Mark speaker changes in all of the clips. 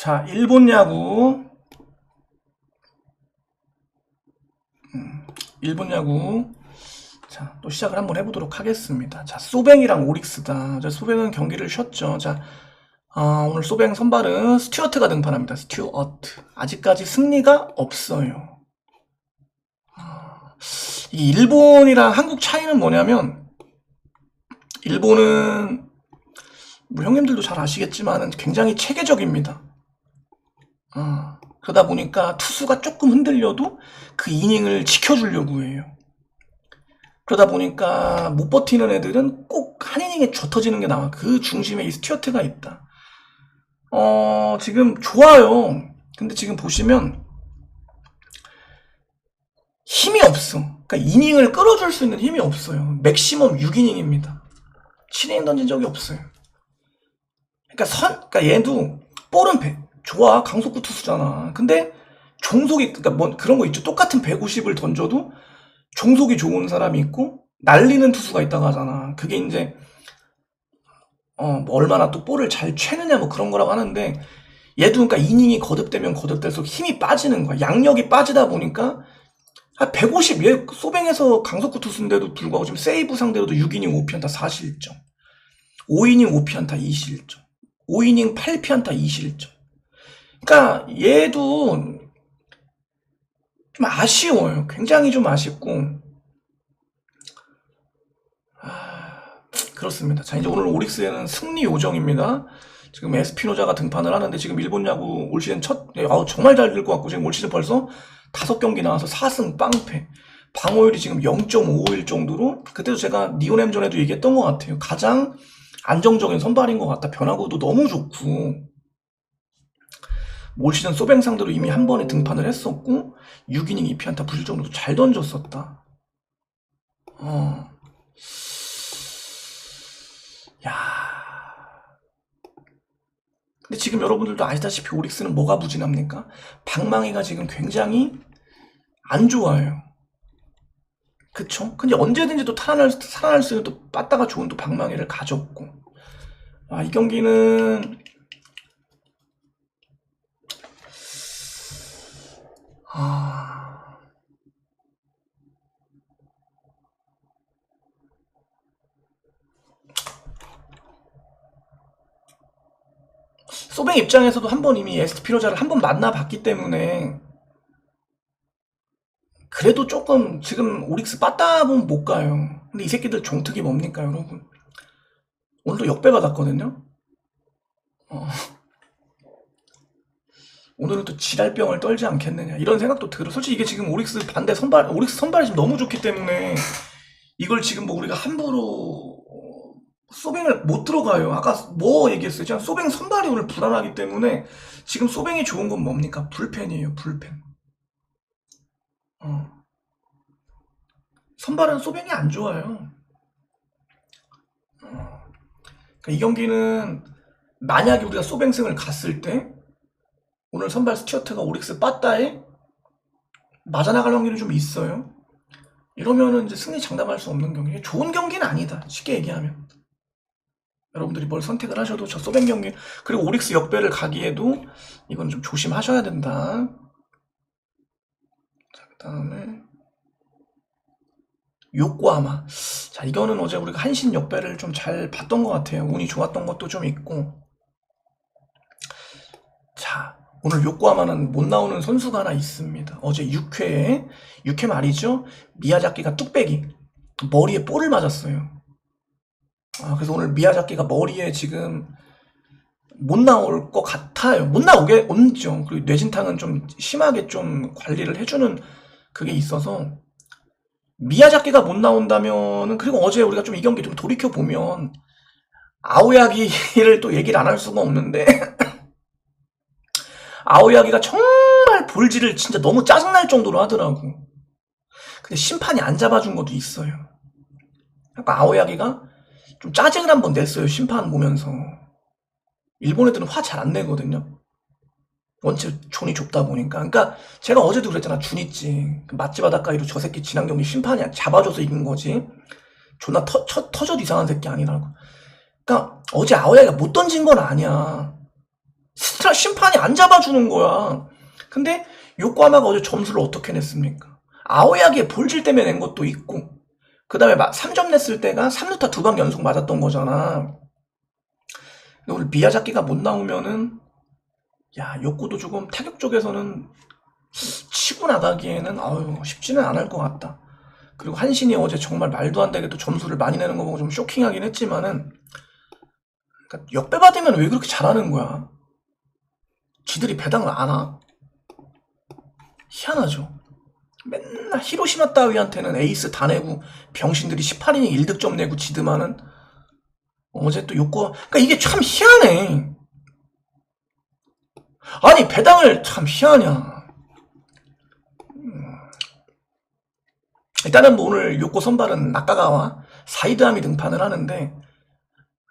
Speaker 1: 자, 일본 야구. 음, 일본 야구. 자, 또 시작을 한번 해보도록 하겠습니다. 자, 소뱅이랑 오릭스다. 자, 소뱅은 경기를 쉬었죠. 자, 아, 오늘 소뱅 선발은 스튜어트가 등판합니다. 스튜어트. 아직까지 승리가 없어요. 아, 이 일본이랑 한국 차이는 뭐냐면, 일본은, 뭐 형님들도 잘 아시겠지만 굉장히 체계적입니다. 아, 그러다 보니까 투수가 조금 흔들려도 그 이닝을 지켜주려고 해요. 그러다 보니까 못 버티는 애들은 꼭 한 이닝에 젖어지는 게 나와. 그 중심에 이 스튜어트가 있다. 어, 지금 좋아요. 근데 지금 보시면 힘이 없어. 그러니까 이닝을 끌어줄 수 있는 힘이 없어요. 맥시멈 6이닝입니다. 7이닝 던진 적이 없어요. 그러니까 선, 그러니까 얘도 볼은 배, 좋아. 강속구 투수잖아. 근데 종속이, 그러니까 뭐 그런 거 있죠. 똑같은 150을 던져도 종속이 좋은 사람이 있고 날리는 투수가 있다고 하잖아. 그게 이제 어, 뭐 얼마나 또 볼을 잘 채느냐 뭐 그런 거라고 하는데 얘도 그러니까 이닝이 거듭되면 거듭될수록 힘이 빠지는 거야. 양력이 빠지다 보니까 한 150, 얘 소뱅에서 강속구 투수인데도 불구하고 지금 세이브 상대로도 6이닝 5피안타 4실점. 5이닝 5피안타 2실점. 5이닝 8피안타 2실점. 그러니까 얘도 좀 아쉬워요. 굉장히 좀 아쉽고. 아, 그렇습니다. 자, 이제 오늘 오릭스에는 승리 요정입니다. 지금 에스피노자가 등판을 하는데 지금 일본 야구 올 시즌 첫, 예, 아우, 정말 잘 될 것 같고 지금 올 시즌 벌써 다섯 경기 나와서 4승 빵패. 방어율이 지금 0.55일 정도로 그때도 제가 니오넴 전에도 얘기했던 것 같아요. 가장 안정적인 선발인 것 같다. 변화구도 너무 좋고. 올 시즌 소뱅 상대로 이미 한 번에 등판을 했었고 6이닝 2피안타 부실 정도로 잘 던졌었다. 어. 야. 근데 지금 여러분들도 아시다시피 오릭스는 뭐가 부진합니까? 방망이가 지금 굉장히 안 좋아요. 그쵸? 근데 언제든지 또 살아날, 살아날 수 있는 또 빠따가 좋은 또 방망이를 가졌고. 아, 이 경기는 아... 소뱅 입장에서도 한 번 이미 에스피로자를 한 번 만나봤기 때문에 그래도 조금 지금 오릭스 빠따 보면 못 가요. 근데 이 새끼들 종특이 뭡니까 여러분? 오늘도 역배 받았거든요. 어. 오늘은 또 지랄병을 떨지 않겠느냐 이런 생각도 들어. 솔직히 이게 지금 오릭스 반대 선발, 오릭스 선발이 지금 너무 좋기 때문에 이걸 지금 뭐 우리가 함부로 어, 소뱅을 못 들어가요. 아까 뭐 얘기했어요? 지금 소뱅 선발이 오늘 불안하기 때문에 지금 소뱅이 좋은 건 뭡니까? 불펜이에요, 불펜. 어. 선발은 소뱅이 안 좋아요. 어. 그러니까 이 경기는 만약에 우리가 소뱅승을 갔을 때 오늘 선발 스튜어트가 오릭스 빠따에 맞아나갈 확률이 좀 있어요. 이러면은 이제 승리 장담할 수 없는 경기. 좋은 경기는 아니다. 쉽게 얘기하면. 여러분들이 뭘 선택을 하셔도 저 소뱅 경기 그리고 오릭스 역배를 가기에도 이건 좀 조심하셔야 된다. 자, 그다음에 요코하마. 자, 이거는 어제 우리가 한신 역배를 좀 잘 봤던 것 같아요. 운이 좋았던 것도 좀 있고. 자, 오늘 요코하마는 못 나오는 선수가 하나 있습니다. 어제 6회에 6회 말이죠. 미야자키가 뚝배기 머리에 볼을 맞았어요. 아, 그래서 오늘 미야자키가 머리에 지금 못 나올 것 같아요. 못 나오게 온죠. 그리고 뇌진탕은 좀 심하게 좀 관리를 해주는 그게 있어서 미야자키가 못 나온다면은 그리고 어제 우리가 좀 이 경기 좀 돌이켜 보면 아오야기를 또 얘기를 안 할 수가 없는데 아오야기가 정말 볼질을 진짜 너무 짜증날 정도로 하더라고. 근데 심판이 안 잡아준 것도 있어요. 약간 아오야기가 좀 짜증을 한번 냈어요. 심판 보면서. 일본 애들은 화 잘 안 내거든요. 원체 존이 좁다 보니까. 그러니까 제가 어제도 그랬잖아. 준 있지. 그 맛집 바닷가이로 저 새끼 지난 경기 심판이 잡아줘서 이긴 거지. 존나 터, 터, 터져도 이상한 새끼 아니라고. 그러니까 어제 아오야기가 못 던진 건 아니야. 스트라 심판이 안 잡아주는 거야. 근데 요코하마가 어제 점수를 어떻게 냈습니까? 아오야기에 볼질 때문에 낸 것도 있고 그 다음에 3점 냈을 때가 3루타 두 방 연속 맞았던 거잖아. 근데 오늘 미야자키가 못 나오면은 야 요코도 조금 타격 쪽에서는 치고 나가기에는 아유 쉽지는 않을 것 같다. 그리고 한신이 어제 정말 말도 안 되게 또 점수를 많이 내는 거 보고 좀 쇼킹하긴 했지만은 그러니까 역배받으면 왜 그렇게 잘하는 거야? 지들이 배당을 안 하? 희한하죠. 맨날 히로시마 따위한테는 에이스 다 내고 병신들이 18이닝 1득점 내고 지드만은 어제 또 욕구 그러니까 이게 참 희한해. 아니 배당을 참 희한하냐. 일단은 뭐 오늘 요코 선발은 나카가와 사이드함이 등판을 하는데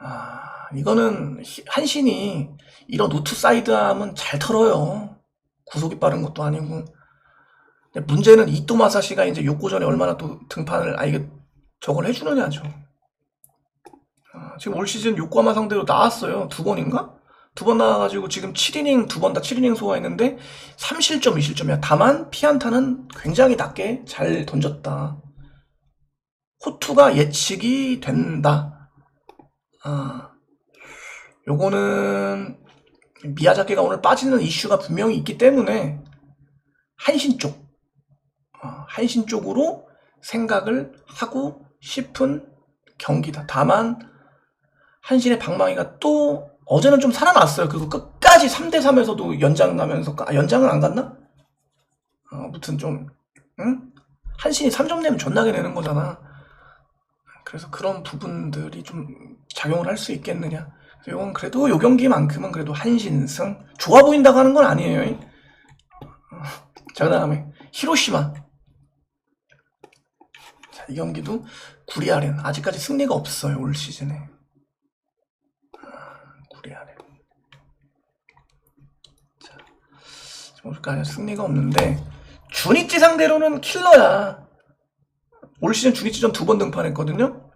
Speaker 1: 아 이거는 히- 한신이 이런 우투 사이드함은 잘 털어요 구속이 빠른 것도 아니고 문제는 이토 마사시가 이제 요코전에 얼마나 또 등판을 아 이게 저걸 해주느냐죠. 아, 지금 올 시즌 요코하마 상대로 나왔어요. 두 번인가? 두 번 나와가지고 지금 7이닝 두 번 다 7이닝 소화했는데 3실점 2실점이야. 다만 피안타는 굉장히 낮게 잘 던졌다. 호투가 예측이 된다. 아 요거는 미야자키가 오늘 빠지는 이슈가 분명히 있기 때문에 한신 쪽. 어, 한신 쪽으로 생각을 하고 싶은 경기다 다만 한신의 방망이가 또 어제는 좀 살아났어요. 그리고 끝까지 3대 3에서도 연장 나면서, 아, 연장은 안 갔나? 어, 아무튼 좀, 응? 한신이 3점 내면 존나게 내는 거잖아. 그래서 그런 부분들이 좀 작용을 할 수 있겠느냐. 이건 그래도 요 경기만큼은 그래도 한신승. 좋아 보인다고 하는 건 아니에요. 어, 자, 그 다음에 히로시마. 자, 이 경기도 구리아렌. 아직까지 승리가 없어요, 올 시즌에. 구리아렌. 자, 오늘까지 승리가 없는데 주니치 상대로는 킬러야. 올 시즌 주니치전 두 번 등판했거든요.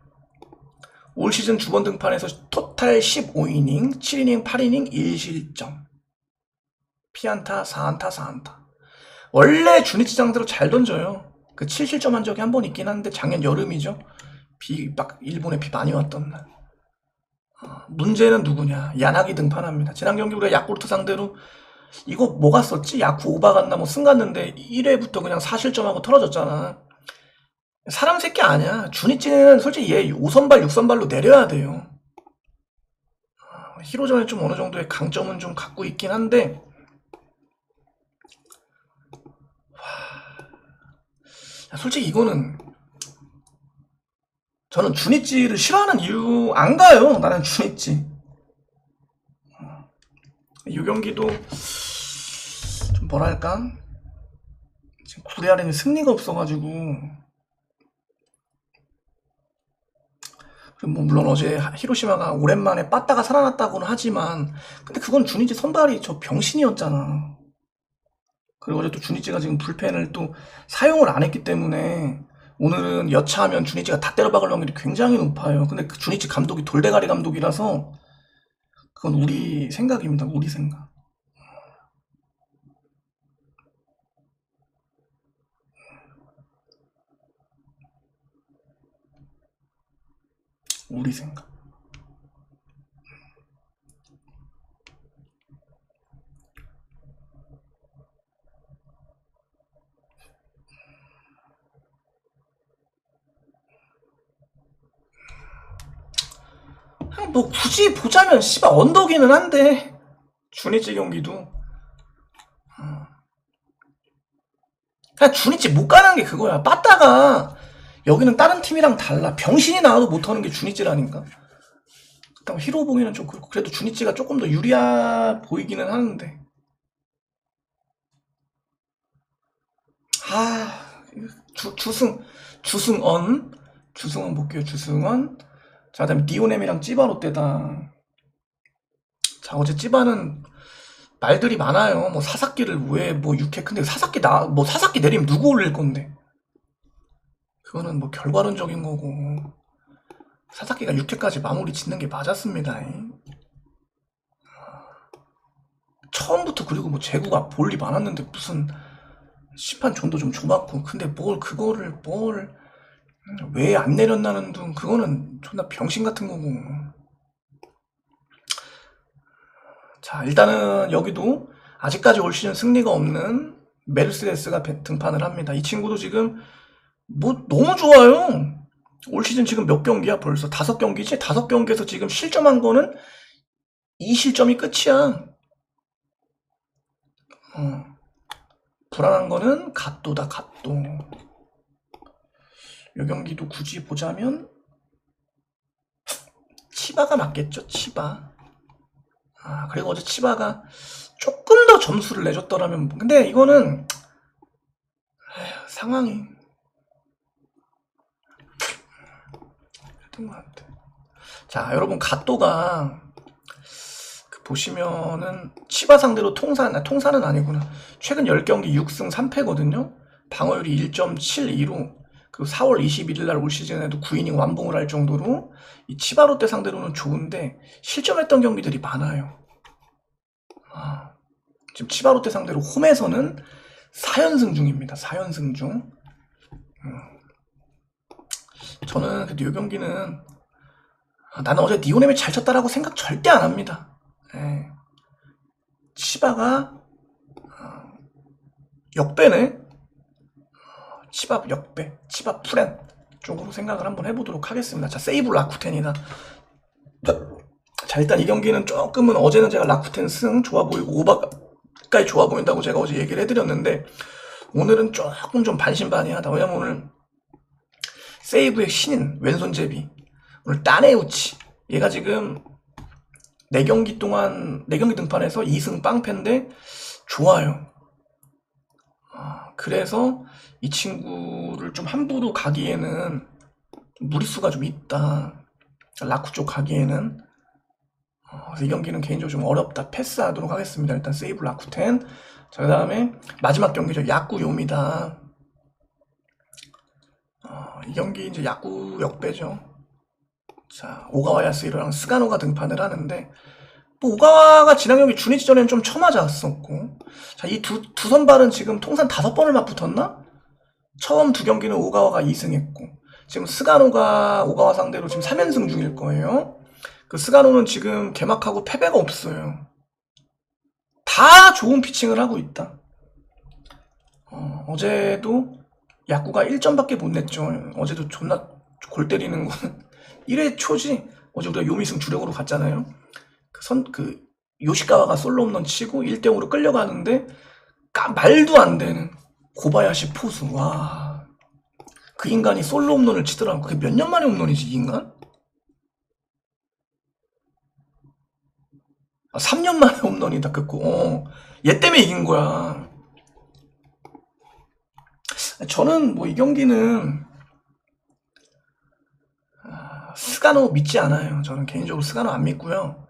Speaker 1: 올 시즌 두 번 등판해서 토탈 15이닝, 7이닝, 8이닝, 1실점. 피안타, 4안타, 4안타. 원래 주니치 상대로 잘 던져요. 그 7실점 한 적이 한 번 있긴 한데 작년 여름이죠. 비 막 일본에 비 많이 왔던 날. 문제는 누구냐? 야나기 등판합니다. 지난 경기 우리가 야쿠르트 상대로 이거 뭐가 썼지? 야쿠 오바 갔나 뭐 승 갔는데 1회부터 그냥 4실점하고 털어졌잖아. 사람 새끼 아니야. 주니찌는 솔직히 얘 5선발, 6선발로 내려야 돼요. 아, 히로전에 좀 어느 정도의 강점은 좀 갖고 있긴 한데 솔직히 이거는 저는 주니찌를 싫어하는 이유 안 가요. 나는 주니찌. 이 경기도 좀 뭐랄까 지금 구레아렌이 승리가 없어가지고 뭐 물론 어제 히로시마가 오랜만에 빠따가 살아났다고는 하지만 근데 그건 주니찌 선발이 저 병신이었잖아. 그리고 어제 또 주니찌가 지금 불펜을 또 사용을 안 했기 때문에 오늘은 여차하면 주니치가 다 때려박을 확률이 굉장히 높아요. 근데 그 주니치 감독이 돌대가리 감독이라서 그건 우리 생각입니다. 우리 생각. 우리 생각. 뭐 굳이 보자면 씨발 언덕이는 한데. 주니치 경기도? 어. 그냥 주니치 못 가는 게 그거야. 빠따가 여기는 다른 팀이랑 달라. 병신이 나와도 못하는 게 주니치라니까. 그렇다고 히로 보기는 좀 그렇고 그래도 주니치가 조금 더 유리해 보이기는 하는데. 아 주, 주승 주승언 주승언 볼게요 주승언 자, 그다음에 디오넴이랑 찌바 롯데다. 자, 어제 찌바는 말들이 많아요. 뭐 사사키를 왜 뭐 육회 근데 사사키 나 뭐 사사키 내리면 누구 올릴 건데? 그거는 뭐 결과론적인 거고. 사사키가 6회까지 마무리 짓는 게 맞았습니다. 처음부터 그리고 뭐 제구가 볼이 많았는데 무슨 심판 존도 좀 좁았고 근데 뭘 그거를 뭘 왜 안 내렸나는 둥 그거는 존나 병신 같은 거고. 자 일단은 여기도 아직까지 올 시즌 승리가 없는 메르세데스가 배- 등판을 합니다. 이 친구도 지금 뭐 너무 좋아요. 올 시즌 지금 몇 경기야? 벌써 다섯 경기지? 다섯 경기에서 지금 실점한 거는 이 실점이 끝이야. 어. 불안한 거는 갓도다 갓도 요 경기도 굳이 보자면 치바가 맞겠죠 치바 아 그리고 어제 치바가 조금 더 점수를 내줬더라면 근데 이거는 에휴, 상황이 했던 것 같아 자 여러분 갓도가 그 보시면은 치바 상대로 통산, 아, 통산은 아니구나. 최근 10경기 6승 3패거든요. 방어율이 1.72로 그 4월 21일 날 올 시즌에도 9이닝 완봉을 할 정도로 이 치바 롯데 상대로는 좋은데 실점했던 경기들이 많아요. 아, 지금 치바 롯데 상대로 홈에서는 4연승 중입니다. 4연승 중. 음. 저는 그래도 이 경기는 아, 나는 어제 니오넴이 잘 쳤다라고 생각 절대 안 합니다. 예. 치바가 어, 역배네. 어, 치바 역배, 치바 프렌 쪽으로 생각을 한번 해보도록 하겠습니다. 자, 세이브 라쿠텐이다. 자, 일단 이 경기는 조금은 어제는 제가 라쿠텐 승 좋아 보이고 오바까지 좋아 보인다고 제가 어제 얘기를 해드렸는데 오늘은 조금 좀 반신반의하다. 왜냐면 오늘 세이브의 신인 왼손제비 오늘 따네우치 얘가 지금 4경기 동안 4경기 등판해서 2승 빵패인데 좋아요. 아, 그래서 이 친구를 좀 함부로 가기에는 무리수가 좀 있다. 라쿠 쪽 가기에는 어, 이 경기는 개인적으로 좀 어렵다. 패스하도록 하겠습니다. 일단 세이브 라쿠텐. 자, 그 다음에 마지막 경기죠. 야구 요미다. 어, 이 경기 이제 야구 역배죠. 자, 오가와 야스히로랑 스가노가 등판을 하는데, 뭐, 오가와가 지난 경기 주니지전에는 좀 쳐맞았었고, 자, 이 두, 두 선발은 지금 통산 다섯 번을 맞붙었나? 처음 두 경기는 오가와가 2승했고, 지금 스가노가 오가와 상대로 지금 3연승 중일 거예요. 그 스가노는 지금 개막하고 패배가 없어요. 다 좋은 피칭을 하고 있다. 어, 어제도 야구가 1점밖에 못 냈죠. 어제도 존나 골 때리는 거는 1회 초지. 어제 우리가 요미승 주력으로 갔잖아요. 그 선, 그, 요시카와가 솔로 홈런 치고 1대0으로 끌려가는데, 까, 말도 안 되는 고바야시 포수. 와. 그 인간이 솔로 홈런을 치더라고. 그게 몇 년 만에 홈런이지, 이 인간? 아, 3년 만에 홈런이다, 그거. 어. 얘 때문에 이긴 거야. 저는 뭐 이 경기는 아, 스가노 믿지 않아요. 저는 개인적으로 스가노 안 믿고요.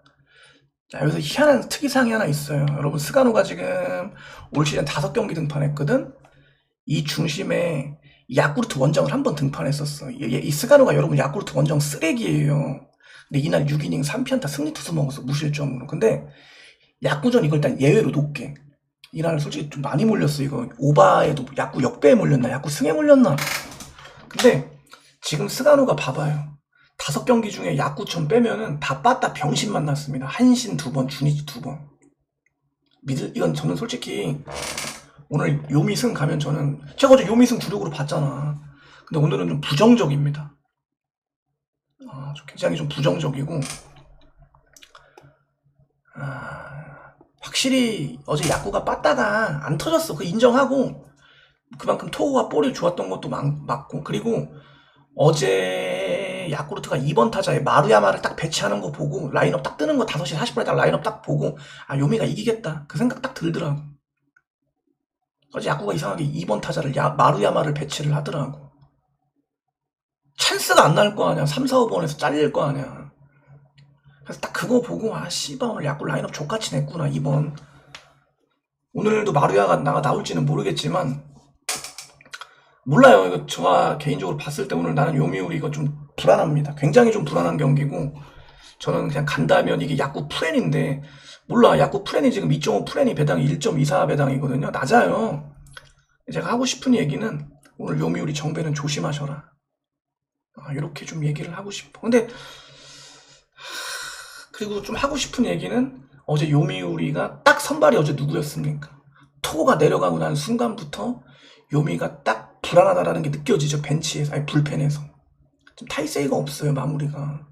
Speaker 1: 자, 여기서 희한한 특이사항이 하나 있어요. 여러분, 스가노가 지금 올 시즌 다섯 경기 등판했거든? 이 중심에 야쿠르트 원정을 한 번 등판했었어. 이, 이 스가노가 여러분 야쿠르트 원정 쓰레기예요. 근데 이날 6이닝 3피안타 승리 투수 먹었어. 무실점으로. 근데 야구전 이걸 일단 예외로 놓게. 이날 솔직히 좀 많이 몰렸어. 이거 오바에도 야구 역배에 몰렸나? 야구 승에 몰렸나? 근데 지금 스가노가 봐봐요. 다섯 경기 중에 야구천 빼면은 다 빠따 병신 만났습니다. 한신 두 번, 주니지 두 번. 믿을, 이건 저는 솔직히 오늘 요미승 가면 저는 제가 어제 요미승 주력으로 봤잖아. 근데 오늘은 좀 부정적입니다. 아, 좀 굉장히 좀 부정적이고 아, 확실히 어제 야구가 빠따가 안 터졌어. 그 인정하고 그만큼 토구가 볼이 좋았던 것도 맞- 맞고 그리고 어제 야쿠르트가 2번 타자에 마루야마를 딱 배치하는 거 보고 라인업 딱 뜨는 거 5시 40분에 딱 라인업 딱 보고 아 요미가 이기겠다. 그 생각 딱 들더라고. 어제 야구가 이상하게 2번 타자를 야- 마루야마를 배치를 하더라고. 찬스가 안 날 거 아니야. 3, 4, 5번에서 잘릴 거 아니야. 그래서 딱 그거 보고 아 씨발 오늘 야구 라인업 족같이 냈구나 2번. 오늘도 마루야가 나가 나올지는 모르겠지만 몰라요. 이거 제가 개인적으로 봤을 때 오늘 나는 요미우리 이거 좀 불안합니다. 굉장히 좀 불안한 경기고 저는 그냥 간다면 이게 약구 프렌인데 몰라. 약구 프렌이 지금 2.5 프렌이 배당이 1.24 배당이거든요. 낮아요. 제가 하고 싶은 얘기는 오늘 요미우리 정배는 조심하셔라. 아, 이렇게 좀 얘기를 하고 싶어. 근데 하, 그리고 좀 하고 싶은 얘기는 어제 요미우리가 딱 선발이 어제 누구였습니까? 토고가 내려가고 난 순간부터 요미가 딱 불안하다라는 게 느껴지죠 벤치에서. 아니 불펜에서 좀 타이세이가 없어요 마무리가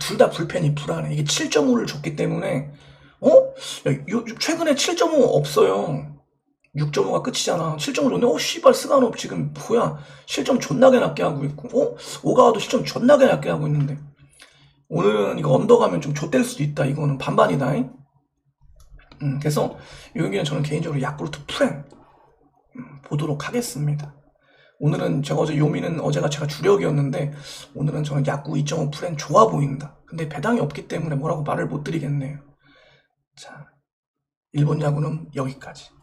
Speaker 1: 둘 다 불펜이 불안해 이게 7.5를 줬기 때문에 어? 야, 요, 최근에 7.5 없어요 6.5가 끝이잖아 7.5 줬는데 어 씨발 스가노 지금 뭐야 실점 존나게 낮게 하고 있고 어? 오가와도 실점 존나게 낮게 하고 있는데 오늘은 이거 언더 가면 좀 좆될 수도 있다 이거는 반반이다 잉? 음, 그래서 이 경기는 저는 개인적으로 야쿠르트 프렌 음, 보도록 하겠습니다. 오늘은 제가 어제 요미는 어제가 제가 주력이었는데 오늘은 저는 야구 2.5 프렌 좋아 보인다. 근데 배당이 없기 때문에 뭐라고 말을 못 드리겠네요. 자, 일본 야구는 여기까지.